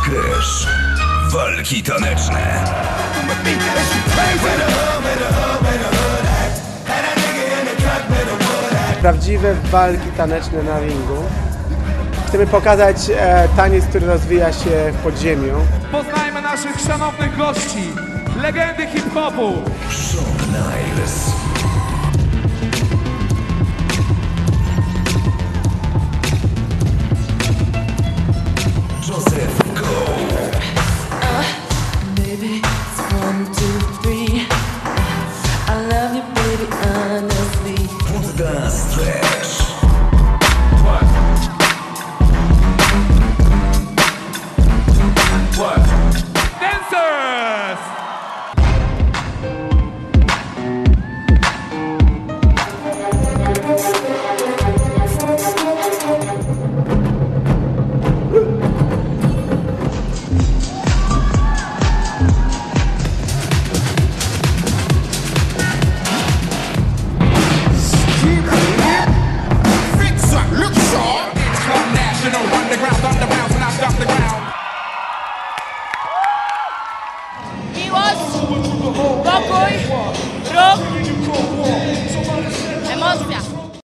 Scratch. Walki taneczne. prawdziwe walki taneczne na ringu. Chcemy pokazać e, taniec, który rozwija się w podziemiu. Poznajmy naszych szanownych gości, legendy hip-hopu. Podcast. Go, go.